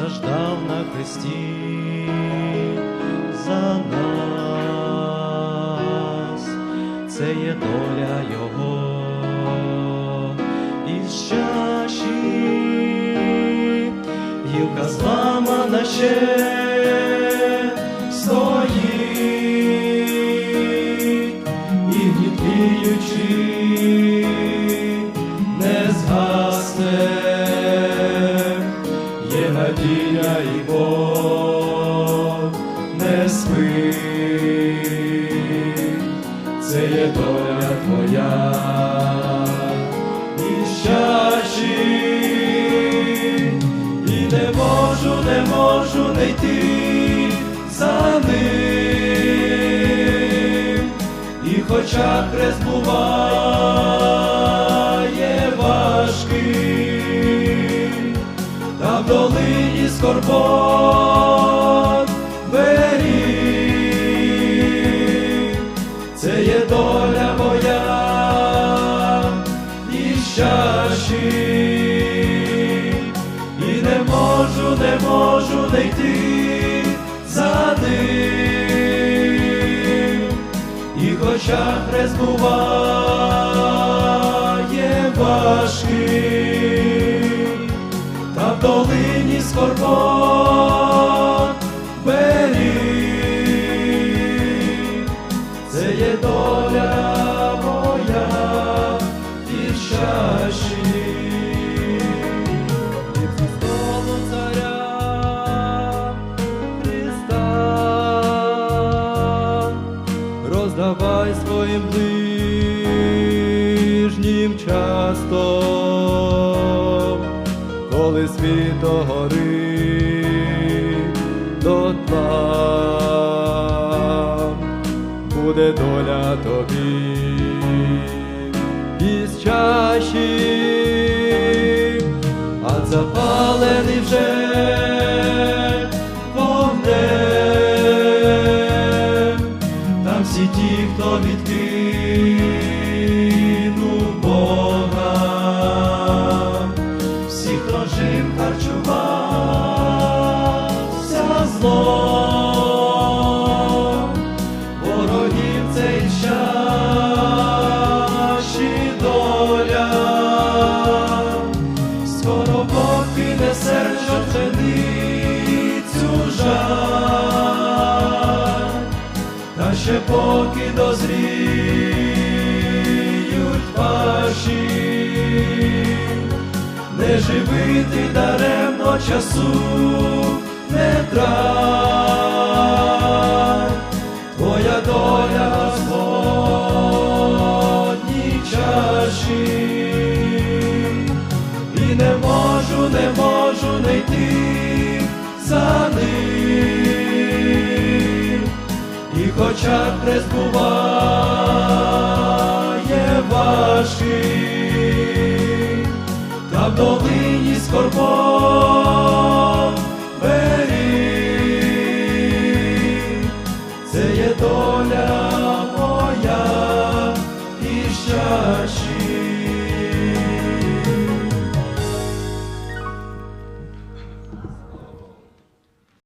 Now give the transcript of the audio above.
страждав на хресті за нас, це є доля Його. Із чаші, гілка зламана ще спить, це є доля твоя. І і не можу, не можу не йти за ним, і хоча хрест буває важкий, та в долині скорбот є доля моя і щащі, і не можу, не можу не йти за ним, і хоча хрест буває важкий, та в долині скорбот роздавай своїм ближнім часто, коли світо горить до тла, буде доля тобі із чаші, а запалений вже вогнем, там всі ті, хто відкинув Бога, всі, хто жив, харчувався злом, ще поки дозріють ваші, не живити даремно часу не трать, твоя доля Господній чаші, і не можу, не можу не йти за ним, хоча хрест буває важкий, та в долині скорбот беріг, це є доля моя і щащі.